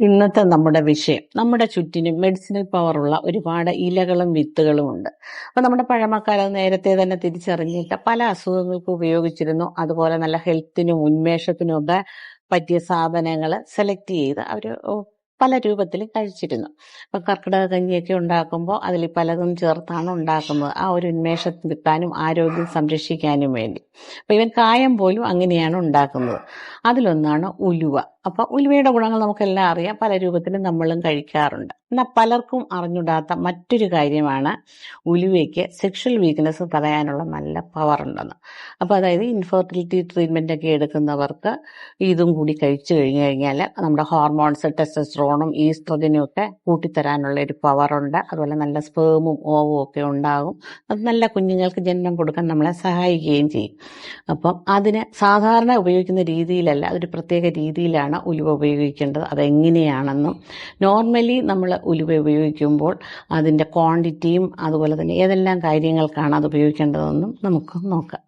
ഇന്നത്തെ നമ്മുടെ വിഷയം. നമ്മുടെ ചുറ്റിനും മെഡിസിനൽ പവറുള്ള ഒരുപാട് ഇലകളും വിത്തുകളും ഉണ്ട്. അപ്പൊ നമ്മുടെ പഴമക്കാർ അത് നേരത്തെ തന്നെ തിരിച്ചറിഞ്ഞിട്ട് പല അസുഖങ്ങൾക്കും ഉപയോഗിച്ചിരുന്നു. അതുപോലെ നല്ല ഹെൽത്തിനും ഉന്മേഷത്തിനും ഒക്കെ പറ്റിയ സാധനങ്ങൾ സെലക്ട് ചെയ്ത് അവർ പല രൂപത്തിൽ കഴിച്ചിരുന്നു. അപ്പൊ കർക്കിടക കഞ്ഞിയൊക്കെ ഉണ്ടാക്കുമ്പോൾ അതിൽ പലതും ചേർത്താണ് ഉണ്ടാക്കുന്നത്. ആ ഒരു ഉന്മേഷം കിട്ടാനും ആരോഗ്യം സംരക്ഷിക്കാനും വേണ്ടി. അപ്പൊ ഇവൻ കായം പോലും അങ്ങനെയാണ് ഉണ്ടാക്കുന്നത്. അതിലൊന്നാണ് ഉലുവ. അപ്പോൾ ഉലുവയുടെ ഗുണങ്ങൾ നമുക്കെല്ലാം അറിയാം. പല രൂപത്തിലും നമ്മളും കഴിക്കാറുണ്ട്. എന്നാൽ പലർക്കും അറിഞ്ഞൂടാത്ത മറ്റൊരു കാര്യമാണ് ഉലുവയ്ക്ക് സെക്ഷൽ വീക്ക്നെസ് തടയാനുള്ള നല്ല പവർ ഉണ്ടെന്ന്. അപ്പോൾ അതായത് ഇൻഫെർട്ടിലിറ്റി ട്രീറ്റ്മെന്റ് ഒക്കെ എടുക്കുന്നവർക്ക് ഇതും കൂടി കഴിച്ചു കഴിഞ്ഞു കഴിഞ്ഞാൽ നമ്മുടെ ഹോർമോൺസ് ടെസ്റ്റസ്ട്രോണും ഈസ്ട്രോജനും ഒക്കെ കൂട്ടിത്തരാനുള്ള ഒരു പവറുണ്ട് അതുപോലെ നല്ല സ്പേമും ഓവും ഒക്കെ ഉണ്ടാകും. അത് നല്ല കുഞ്ഞുങ്ങൾക്ക് ജന്മം കൊടുക്കാൻ നമ്മളെ സഹായിക്കുകയും ചെയ്യും. അപ്പം അതിന് സാധാരണ ഉപയോഗിക്കുന്ന രീതിയിലല്ല അതൊരു പ്രത്യേക രീതിയിലാണ് ഉലുവ ഉപയോഗിക്കേണ്ടത്. അതെങ്ങനെയാണെന്നും നോർമലി നമ്മൾ ഉലുവ ഉപയോഗിക്കുമ്പോൾ അതിന്റെ ക്വാണ്ടിറ്റിയും അതുപോലെ തന്നെ ഏതെല്ലാം കാര്യങ്ങൾക്കാണ് അത് ഉപയോഗിക്കേണ്ടതെന്നും നമുക്ക് നോക്കാം.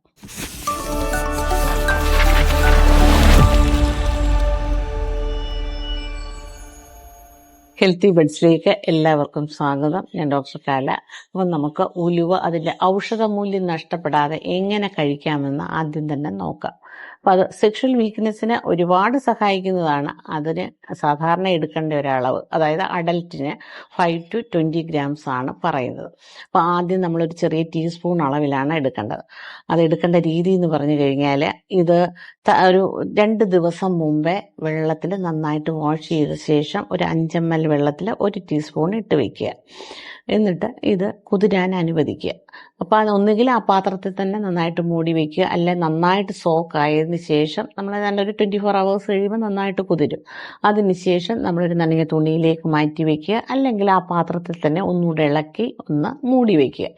ഹെൽത്തി ബെഡ്സിലേക്ക് എല്ലാവർക്കും സ്വാഗതം. ഞാൻ ഡോക്ടർ കാല. അപ്പം നമുക്ക് ഉലുവ അതിന്റെ ഔഷധ മൂല്യം നഷ്ടപ്പെടാതെ എങ്ങനെ കഴിക്കാമെന്ന് ആദ്യം തന്നെ നോക്കാം. അപ്പം അത് സെക്ഷൽ വീക്ക്നെസ്സിന് ഒരുപാട് സഹായിക്കുന്നതാണ്. അതിന് സാധാരണ എടുക്കേണ്ട ഒരളവ് അതായത് അഡൽറ്റിന് ഫൈവ് ടു ട്വന്റി ഗ്രാംസ് ആണ് പറയുന്നത്. അപ്പോൾ ആദ്യം നമ്മളൊരു ചെറിയ ടീസ്പൂൺ അളവിലാണ് എടുക്കേണ്ടത്. അത് എടുക്കേണ്ട രീതി എന്ന് പറഞ്ഞു കഴിഞ്ഞാൽ ഇത് ഒരു രണ്ട് ദിവസം മുമ്പേ വെള്ളത്തിൽ നന്നായിട്ട് വാഷ് ചെയ്ത ശേഷം ഒരു അഞ്ചെം എൽ വെള്ളത്തിൽ ഒരു ടീസ്പൂൺ ഇട്ട് വെക്കുക. എന്നിട്ട് ഇത് കുതിരാൻ അനുവദിക്കുക. അപ്പോൾ അത് ഒന്നുകിൽ ആ പാത്രത്തിൽ തന്നെ നന്നായിട്ട് മൂടി വെക്കുക. അല്ലെ നന്നായിട്ട് സോക്ക് ആയതിനു ശേഷം നമ്മൾ നല്ലൊരു ട്വന്റി ഫോർ അവേഴ്സ് കഴിയുമ്പോൾ നന്നായിട്ട് കുതിരും. അതിനുശേഷം നമ്മളൊരു നനഞ്ഞ തുണിയിലേക്ക് മാറ്റി വെക്കുക. അല്ലെങ്കിൽ ആ പാത്രത്തിൽ തന്നെ ഒന്നുകൂടെ ഇളക്കി ഒന്ന് മൂടി വെക്കുക.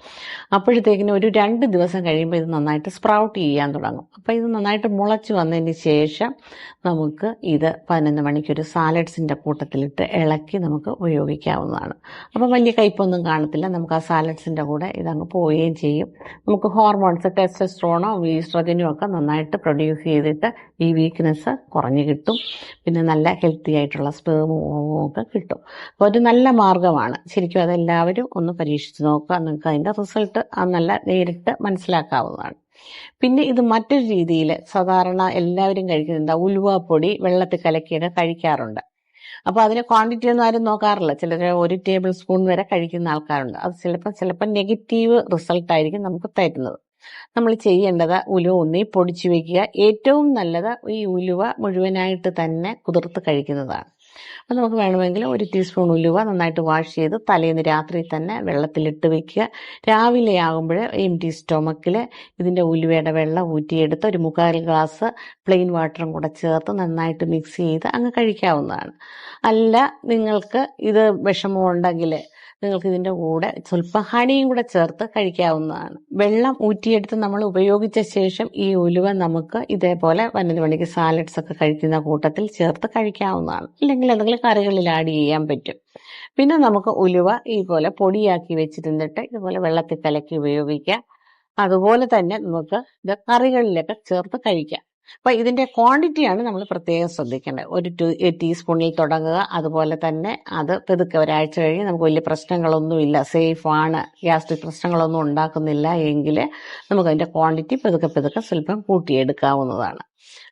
അപ്പോഴത്തേക്കിനും ഒരു രണ്ട് ദിവസം കഴിയുമ്പോൾ ഇത് നന്നായിട്ട് സ്പ്രൗട്ട് ചെയ്യാൻ തുടങ്ങും. അപ്പോൾ ഇത് നന്നായിട്ട് മുളച്ച് വന്നതിന് ശേഷം നമുക്ക് ഇത് പതിനൊന്ന് മണിക്കൊരു സാലഡ്സിന്റെ കൂട്ടത്തിലിട്ട് ഇളക്കി നമുക്ക് ഉപയോഗിക്കാവുന്നതാണ്. അപ്പോൾ വലിയ കയ്പൊന്നും കാണത്തില്ല. നമുക്ക് ആ സാലഡ്സിന്റെ കൂടെ ഇതങ്ങ് പോവുകയും ചെയ്യും. നമുക്ക് ഹോർമോൺസ് ടെസ്റ്റസ്ട്രോണോ ഈസ്ട്രജനും ഒക്കെ നന്നായിട്ട് പ്രൊഡ്യൂസ് ചെയ്തിട്ട് ഈ വീക്ക്നെസ് കുറഞ്ഞു കിട്ടും. പിന്നെ നല്ല ഹെൽത്തി ആയിട്ടുള്ള സ്പേമും ഒക്കെ കിട്ടും. അപ്പോൾ ഒരു നല്ല മാർഗമാണ്. ശരിക്കും അതെല്ലാവരും ഒന്ന് പരീക്ഷിച്ച് നോക്കുക. നിങ്ങൾക്ക് അതിന്റെ റിസൾട്ട് നല്ല നേരിട്ട് മനസ്സിലാക്കാവുന്നതാണ്. പിന്നെ ഇത് മറ്റൊരു രീതിയിൽ സാധാരണ എല്ലാവരും കഴിക്കുന്നത് എന്താ? ഉലുവപ്പൊടി വെള്ളത്തിൽ കലക്കിയൊക്കെ കഴിക്കാറുണ്ട്. അപ്പോൾ അതിന് ക്വാണ്ടിറ്റി ഒന്നും ആരും നോക്കാറില്ല. ചിലർ ഒരു ടേബിൾ സ്പൂൺ വരെ കഴിക്കുന്ന ആൾക്കാരുണ്ട്. അത് ചിലപ്പോൾ ചിലപ്പോൾ നെഗറ്റീവ് റിസൾട്ട് ആയിരിക്കും നമുക്ക് തരുന്നത്. നമ്മൾ ചെയ്യേണ്ടത് ഉലുവ ഒന്നി പൊടിച്ചു വെക്കുക. ഏറ്റവും നല്ലത് ഈ ഉലുവ മുഴുവനായിട്ട് തന്നെ കുതിർത്ത് കഴിക്കുന്നതാണ്. അപ്പം നമുക്ക് വേണമെങ്കിൽ ഒരു ടീസ്പൂൺ ഉലുവ നന്നായിട്ട് വാഷ് ചെയ്ത് തലേന്ന് രാത്രി തന്നെ വെള്ളത്തിലിട്ട് വെക്കുക. രാവിലെ ആകുമ്പോൾ എം ടി സ്റ്റൊമക്കിൽ ഇതിന്റെ ഉലുവയുടെ വെള്ളം ഊറ്റിയെടുത്ത് ഒരു മുക്കാൽ ഗ്ലാസ് പ്ലെയിൻ വാട്ടറും കൂടെ ചേർത്ത് നന്നായിട്ട് മിക്സ് ചെയ്ത് അങ്ങ് കഴിക്കാവുന്നതാണ്. അല്ല നിങ്ങൾക്ക് ഇത് വിഷമമുണ്ടെങ്കിൽ നിങ്ങൾക്ക് ഇതിന്റെ കൂടെ സ്വല്പം ഹണിയും കൂടെ ചേർത്ത് കഴിക്കാവുന്നതാണ്. വെള്ളം ഊറ്റിയെടുത്ത് നമ്മൾ ഉപയോഗിച്ച ശേഷം ഈ ഉലുവ നമുക്ക് ഇതേപോലെ പതിനൊന്ന് മണിക്ക് സാലഡ്സ് ഒക്കെ കഴിക്കുന്ന കൂട്ടത്തിൽ ചേർത്ത് കഴിക്കാവുന്നതാണ്. അല്ലെങ്കിൽ എന്തെങ്കിലും കറികളിൽ ആഡ് ചെയ്യാൻ പറ്റും. പിന്നെ നമുക്ക് ഉലുവ ഇതുപോലെ പൊടിയാക്കി വെച്ചിരുന്നിട്ട് ഇതുപോലെ വെള്ളത്തിൽ കലക്കി ഉപയോഗിക്കാം. അതുപോലെ തന്നെ നമുക്ക് ഇത് കറികളിലൊക്കെ ചേർത്ത് കഴിക്കാം. അപ്പൊ ഇതിന്റെ ക്വാണ്ടിറ്റിയാണ് നമ്മൾ പ്രത്യേകം ശ്രദ്ധിക്കേണ്ടത്. ഒരു ടു ടീസ്പൂണിൽ തുടങ്ങുക. അതുപോലെ തന്നെ അത് പെതുക്കെ ഒരാഴ്ച കഴിഞ്ഞ് നമുക്ക് വലിയ പ്രശ്നങ്ങളൊന്നുമില്ല. സേഫാണ് ഗ്യാസ്ട്രിക് പ്രശ്നങ്ങളൊന്നും ഉണ്ടാക്കുന്നില്ല എങ്കിൽ നമുക്ക് അതിന്റെ ക്വാണ്ടിറ്റി പെതുക്കെ പെതുക്കെ സ്വല്പം കൂട്ടിയെടുക്കാവുന്നതാണ്.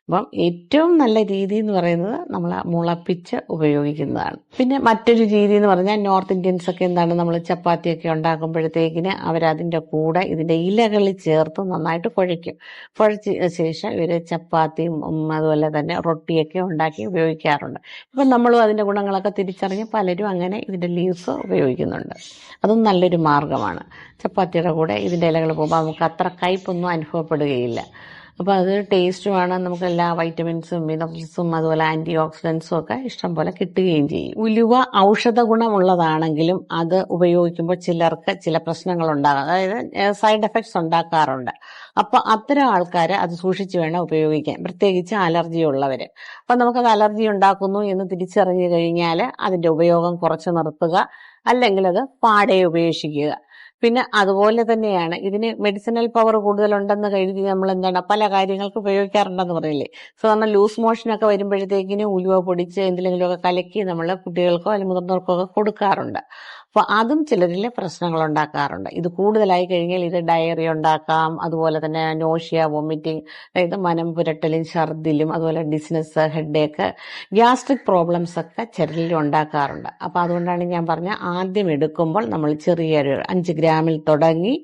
അപ്പം ഏറ്റവും നല്ല രീതി എന്ന് പറയുന്നത് നമ്മൾ മുളപ്പിച്ച് ഉപയോഗിക്കുന്നതാണ്. പിന്നെ മറ്റൊരു രീതി എന്ന് പറഞ്ഞാൽ നോർത്ത് ഇന്ത്യൻസ് ഒക്കെ എന്താണ് നമ്മൾ ചപ്പാത്തിയൊക്കെ ഉണ്ടാക്കുമ്പോഴത്തേക്കിന് അവരതിന്റെ കൂടെ ഇതിന്റെ ഇലകളിൽ ചേർത്ത് നന്നായിട്ട് കുഴയ്ക്കും. കുഴച്ച ശേഷം ഇവർ ചപ്പാത്തിയും അതുപോലെ തന്നെ റൊട്ടിയൊക്കെ ഉണ്ടാക്കി ഉപയോഗിക്കാറുണ്ട്. ഇപ്പം നമ്മളും അതിന്റെ ഗുണങ്ങളൊക്കെ തിരിച്ചറിഞ്ഞ് പലരും അങ്ങനെ ഇതിന്റെ ലീവ്സ് ഉപയോഗിക്കുന്നുണ്ട്. അതും നല്ലൊരു മാർഗമാണ്. ചപ്പാത്തിയുടെ കൂടെ ഇതിന്റെ ഇലകൾ പോകുമ്പോൾ നമുക്ക് അത്ര കയ്പൊന്നും അനുഭവപ്പെടുകയില്ല. അപ്പോൾ അത് ടേസ്റ്റുമാണ് നമുക്ക് എല്ലാ വൈറ്റമിൻസും മിനറൽസും അതുപോലെ ആന്റി ഓക്സിഡൻസും ഒക്കെ ഇഷ്ടം പോലെ കിട്ടുകയും ചെയ്യും. ഉലുവ ഔഷധ ഗുണമുള്ളതാണെങ്കിലും അത് ഉപയോഗിക്കുമ്പോൾ ചിലർക്ക് ചില പ്രശ്നങ്ങൾ ഉണ്ടാകാം അതായത് സൈഡ് എഫക്ട്സ് ഉണ്ടാക്കാറുണ്ട്. അപ്പോൾ അത്തരം ആൾക്കാർ അത് സൂക്ഷിച്ചു വേണം ഉപയോഗിക്കാൻ. പ്രത്യേകിച്ച് അലർജി ഉള്ളവർ അപ്പം നമുക്കത് അലർജി ഉണ്ടാക്കുന്നു എന്ന് തിരിച്ചറിഞ്ഞു കഴിഞ്ഞാൽ അതിന്റെ ഉപയോഗം കുറച്ച് നിർത്തുക. അല്ലെങ്കിൽ അത് പാടെ ഉപേക്ഷിക്കുക. പിന്നെ അതുപോലെ തന്നെയാണ് ഇതിന് മെഡിസിനൽ പവർ കൂടുതലുണ്ടെന്ന് കരുതി നമ്മൾ എന്താണ് പല കാര്യങ്ങൾക്ക് ഉപയോഗിക്കാറുണ്ടെന്ന് പറയില്ലേ? സാധാരണ ലൂസ് മോഷനൊക്കെ വരുമ്പോഴത്തേക്കിന് ഉലുവ പൊടിച്ച് എന്തെങ്കിലുമൊക്കെ കലക്കി നമ്മൾ കുട്ടികൾക്കോ അല്ലെങ്കിൽ മുതിർന്നവർക്കോ ഒക്കെ കൊടുക്കാറുണ്ട്. അപ്പോൾ അതും ചിലരിൽ പ്രശ്നങ്ങൾ ഉണ്ടാക്കാറുണ്ട് ഇത് കൂടുതലായി കഴിഞ്ഞാൽ ഇത് ഡയറി ഉണ്ടാക്കാം അതുപോലെ തന്നെ നോഷ്യ വൊമിറ്റിംഗ് അതായത് മനം പുരട്ടലും ഛർദിലും അതുപോലെ ഡിസ്നസ് ഹെഡേക്ക് ഗ്യാസ്ട്രിക് പ്രോബ്ലംസ് ഒക്കെ ചിലരിൽ ഉണ്ടാക്കാറുണ്ട്. അപ്പോൾ അതുകൊണ്ടാണ് ഞാൻ പറഞ്ഞ ആദ്യം എടുക്കുമ്പോൾ നമ്മൾ ചെറിയൊരു അഞ്ച് ഗ്രാമിൽ തുടങ്ങി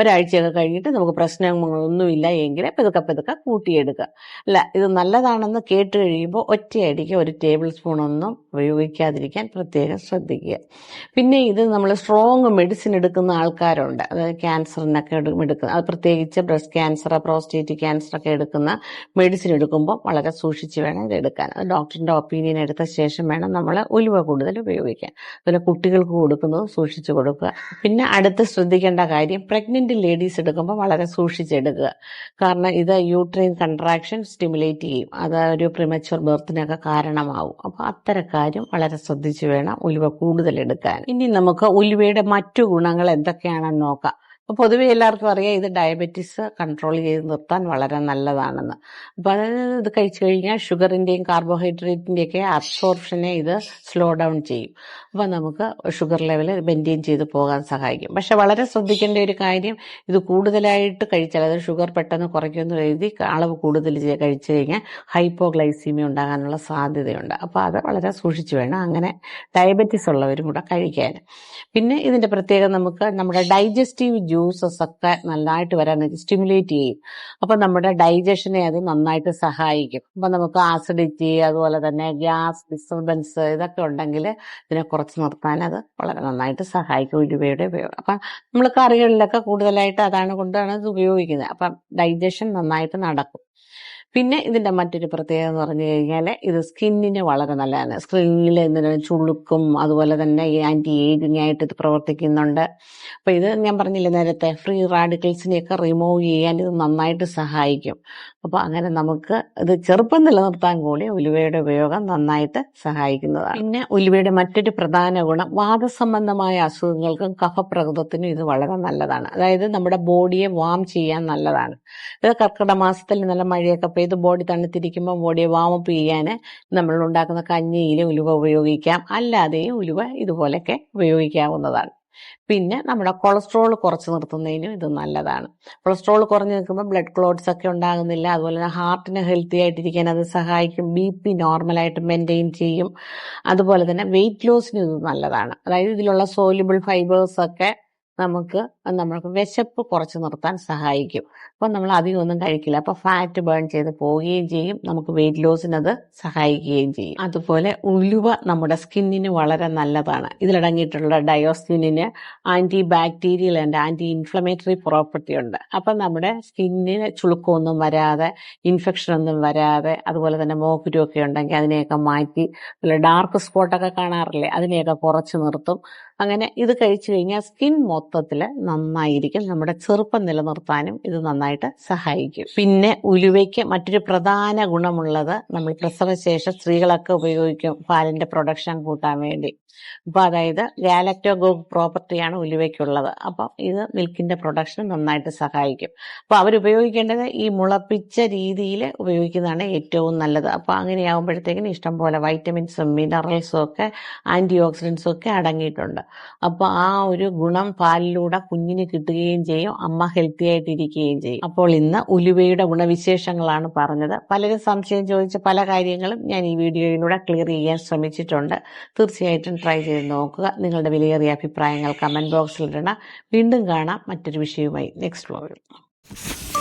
ഒരാഴ്ചയൊക്കെ കഴിഞ്ഞിട്ട് നമുക്ക് പ്രശ്നങ്ങളൊന്നുമില്ല എങ്കിൽ പെതുക്കെ പെതുക്കെ കൂട്ടിയെടുക്കുക. അല്ല ഇത് നല്ലതാണെന്ന് കേട്ട് കഴിയുമ്പോൾ ഒറ്റയടിക്ക് ഒരു ടേബിൾ സ്പൂൺ ഒന്നും ഉപയോഗിക്കാതിരിക്കാൻ പ്രത്യേകം ശ്രദ്ധിക്കുക. പിന്നെ ഇത് നമ്മൾ സ്ട്രോങ് മെഡിസിൻ എടുക്കുന്ന ആൾക്കാരുണ്ട്. അതായത് ക്യാൻസറിനൊക്കെ എടു- എടുക്കുന്ന അത് പ്രത്യേകിച്ച് ബ്രസ്റ്റ് ക്യാൻസർ പ്രോസ്റ്റേറ്റ് ക്യാൻസർ ഒക്കെ എടുക്കുന്ന മെഡിസിൻ എടുക്കുമ്പോൾ വളരെ സൂക്ഷിച്ച് വേണം ഇത് എടുക്കാൻ. അത് ഡോക്ടറിന്റെ ഒപ്പീനിയൻ എടുത്ത ശേഷം വേണം നമ്മൾ ഉലുവ കൂടുതൽ ഉപയോഗിക്കാൻ. അതുപോലെ കുട്ടികൾക്ക് കൊടുക്കുന്നത് സൂക്ഷിച്ച് കൊടുക്കുക. പിന്നെ അടുത്ത് ശ്രദ്ധിക്കേണ്ട കാര്യം പ്രഗ്നന്റ് ലേഡീസ് എടുക്കുമ്പോൾ വളരെ സൂക്ഷിച്ചെടുക്കുക കാരണം ഇത് യൂട്രൈൻ കൺട്രാക്ഷൻ സ്റ്റിമുലേറ്റ് ചെയ്യും. അത് ഒരു പ്രിമച്വർ ബർത്തിനൊക്കെ കാരണമാവും. അപ്പോൾ അത്തരക്കാരും വളരെ ശ്രദ്ധിച്ചു വേണം ഉലുവ കൂടുതൽ എടുക്കാൻ. ഇനി നമുക്ക് ഉലുവയുടെ മറ്റു ഗുണങ്ങൾ എന്തൊക്കെയാണെന്ന് നോക്കാം. അപ്പോൾ പൊതുവെ എല്ലാവർക്കും അറിയാം ഇത് ഡയബറ്റീസ് കൺട്രോൾ ചെയ്ത് നിർത്താൻ വളരെ നല്ലതാണെന്ന്. അപ്പോൾ ഇത് കഴിച്ചു കഴിഞ്ഞാൽ ഷുഗറിന്റെയും കാർബോഹൈഡ്രേറ്റിന്റെയൊക്കെ അബ്സോർപ്ഷനെ ഇത് സ്ലോ ഡൗൺ ചെയ്യും. അപ്പോൾ നമുക്ക് ഷുഗർ ലെവൽ മെയിന്റെയിൻ ചെയ്ത് പോകാൻ സഹായിക്കും. പക്ഷെ വളരെ ശ്രദ്ധിക്കേണ്ട ഒരു കാര്യം ഇത് കൂടുതലായിട്ട് കഴിച്ചാൽ അതായത് ഷുഗർ പെട്ടെന്ന് കുറയ്ക്കുമെന്ന് എഴുതി അളവ് കൂടുതൽ കഴിച്ചു കഴിഞ്ഞാൽ ഹൈപ്പോഗ്ലൈസീമിയ ഉണ്ടാകാനുള്ള സാധ്യതയുണ്ട്. അപ്പോൾ അത് വളരെ സൂക്ഷിച്ചു വേണം അങ്ങനെ ഡയബറ്റീസ് ഉള്ളവരും കൂടെ കഴിക്കാൻ. പിന്നെ ഇതിന്റെ പ്രത്യേകത നമുക്ക് നമ്മുടെ ഡൈജസ്റ്റീവ് ജ്യൂസസ് ഒക്കെ നന്നായിട്ട് വരാൻ സ്റ്റിമുലേറ്റ് ചെയ്യും. അപ്പൊ നമ്മുടെ ഡൈജഷനെ അത് നന്നായിട്ട് സഹായിക്കും. അപ്പൊ നമുക്ക് ആസിഡിറ്റി അതുപോലെ തന്നെ ഗ്യാസ് ഡിസ്റ്റർബൻസ് ഇതൊക്കെ ഉണ്ടെങ്കിൽ ഇതിനെ കുറച്ച് നിർത്താൻ അത് വളരെ നന്നായിട്ട് സഹായിക്കും ഉലുവയുടെ ഉപയോഗം. അപ്പം നമ്മൾ കറികളിലൊക്കെ കൂടുതലായിട്ട് അതാണ് കൊണ്ടാണ് ഇത് ഉപയോഗിക്കുന്നത്. അപ്പം ഡൈജഷൻ നന്നായിട്ട് നടക്കും. പിന്നെ ഇതിന്റെ മറ്റൊരു പ്രത്യേകത എന്ന് പറഞ്ഞു കഴിഞ്ഞാൽ ഇത് സ്കിന്നിന് വളരെ നല്ലതാണ്. സ്കിന്നിൽ ചുളുക്കും അതുപോലെ തന്നെ ഈ ആന്റി ഏജിങ് ആയിട്ട് ഇത് പ്രവർത്തിക്കുന്നുണ്ട്. അപ്പൊ ഇത് ഞാൻ പറഞ്ഞില്ലേ നേരത്തെ ഫ്രീ റാഡിക്കൽസിനെയൊക്കെ റിമൂവ് ചെയ്യാൻ ഇത് നന്നായിട്ട് സഹായിക്കും. അപ്പൊ അങ്ങനെ നമുക്ക് ഇത് ചെറുപ്പം നിലനിർത്താൻ കൂടി ഉലുവയുടെ ഉപയോഗം നന്നായിട്ട് സഹായിക്കുന്നതാണ്. പിന്നെ ഉലുവയുടെ മറ്റൊരു പ്രധാന ഗുണം വാദസംബന്ധമായ അസുഖങ്ങൾക്കും കഫപ്രകൃതത്തിനും ഇത് വളരെ നല്ലതാണ്. അതായത് നമ്മുടെ ബോഡിയെ വാം ചെയ്യാൻ നല്ലതാണ്. ഇത് കർക്കിടക മാസത്തിൽ നല്ല മഴയൊക്കെ പെയ്ത് ബോഡി തണുത്തിരിക്കുമ്പോൾ ബോഡിയെ വാമപ്പ് ചെയ്യാൻ നമ്മൾ ഉണ്ടാക്കുന്ന കഞ്ഞിയിലും ഉലുവ ഉപയോഗിക്കാം. അല്ലാതെയും ഉലുവ ഇതുപോലെയൊക്കെ ഉപയോഗിക്കാവുന്നതാണ്. പിന്നെ നമ്മുടെ കൊളസ്ട്രോൾ കുറച്ച് നിർത്തുന്നതിനും ഇത് നല്ലതാണ്. കൊളസ്ട്രോൾ കുറഞ്ഞു നിൽക്കുമ്പോൾ ബ്ലഡ് ക്ലോട്ട്സ് ഒക്കെ ഉണ്ടാകുന്നില്ല. അതുപോലെ തന്നെ ഹാർട്ടിന് ഹെൽത്തി ആയിട്ടിരിക്കാൻ അത് സഹായിക്കും. ബി പി നോർമലായിട്ട് മെയിന്റെയിൻ ചെയ്യും. അതുപോലെ തന്നെ വെയിറ്റ് ലോസിന് ഇത് നല്ലതാണ്. അതായത് ഇതിലുള്ള സോല്യൂബിൾ ഫൈബേഴ്സ് ഒക്കെ നമുക്ക് നമ്മൾക്ക് വിശപ്പ് കുറച്ച് നിർത്താൻ സഹായിക്കും. അപ്പം നമ്മൾ അധികം ഒന്നും കഴിക്കില്ല. അപ്പോൾ ഫാറ്റ് ബേൺ ചെയ്ത് പോവുകയും ചെയ്യും. നമുക്ക് വെയിറ്റ് ലോസിനത് സഹായിക്കുകയും ചെയ്യും. അതുപോലെ ഉലുവ നമ്മുടെ സ്കിന്നിന് വളരെ നല്ലതാണ്. ഇതിലടങ്ങിയിട്ടുള്ള ഡയോസ്റ്റിനിന് anti bacterial and anti inflammatory property ഉണ്ട്. അപ്പം നമ്മുടെ സ്കിന്നിന് ചുളുക്കമൊന്നും വരാതെ ഇൻഫെക്ഷൻ ഒന്നും വരാതെ അതുപോലെ തന്നെ മോക്കുരുവൊക്കെ ഉണ്ടെങ്കിൽ അതിനെയൊക്കെ മാറ്റി ഡാർക്ക് സ്പോട്ടൊക്കെ കാണാറില്ലേ അതിനെയൊക്കെ കുറച്ച് നിർത്തും. അങ്ങനെ ഇത് കഴിച്ചു കഴിഞ്ഞാൽ സ്കിൻ മൊത്തത്തിൽ നന്നായിരിക്കും. നമ്മുടെ ചെറുപ്പം നിലനിർത്താനും ഇത് നന്നായിട്ട് സഹായിക്കും. പിന്നെ ഉലുവയ്ക്ക് മറ്റൊരു പ്രധാന ഗുണമുള്ളത് നമ്മൾ പ്രസവശേഷം സ്ത്രീകളൊക്കെ ഉപയോഗിക്കും. പാലിന്റെ പ്രൊഡക്ഷൻ കൂട്ടാൻ വേണ്ടി. അപ്പൊ അതായത് ഗാലക്ടോഗോ പ്രോപ്പർട്ടിയാണ് ഉലുവയ്ക്കുള്ളത്. അപ്പം ഇത് മിൽക്കിന്റെ പ്രൊഡക്ഷൻ നന്നായിട്ട് സഹായിക്കും. അപ്പോൾ അവരുപയോഗിക്കേണ്ടത് ഈ മുളപ്പിച്ച രീതിയിൽ ഉപയോഗിക്കുന്നതാണ് ഏറ്റവും നല്ലത്. അപ്പോൾ അങ്ങനെയാകുമ്പോഴത്തേക്കിന് ഇഷ്ടം പോലെ വൈറ്റമിൻസും മിനറൽസും ഒക്കെ ആന്റി ഓക്സിഡൻസും ഒക്കെ അടങ്ങിയിട്ടുണ്ട്. അപ്പോൾ ആ ഒരു ഗുണം പാലിലൂടെ കുഞ്ഞിന് കിട്ടുകയും ചെയ്യും അമ്മ ഹെൽത്തി ആയിട്ടിരിക്കുകയും ചെയ്യും. അപ്പോൾ ഇന്ന് ഉലുവയുടെ ഗുണവിശേഷങ്ങളാണ് പറഞ്ഞത്. പലരും സംശയം ചോദിച്ച പല കാര്യങ്ങളും ഞാൻ ഈ വീഡിയോയിലൂടെ ക്ലിയർ ചെയ്യാൻ ശ്രമിച്ചിട്ടുണ്ട്. തീർച്ചയായിട്ടും ട്രൈ ചെയ്ത് നോക്കുക. നിങ്ങളുടെ വിലയേറിയ അഭിപ്രായങ്ങൾ കമന്റ് ബോക്സിൽ ഇടണം. വീണ്ടും കാണാം. മറ്റൊരു വിഷയവുമായി. നെക്സ്റ്റ് വ്ലോഗിൽ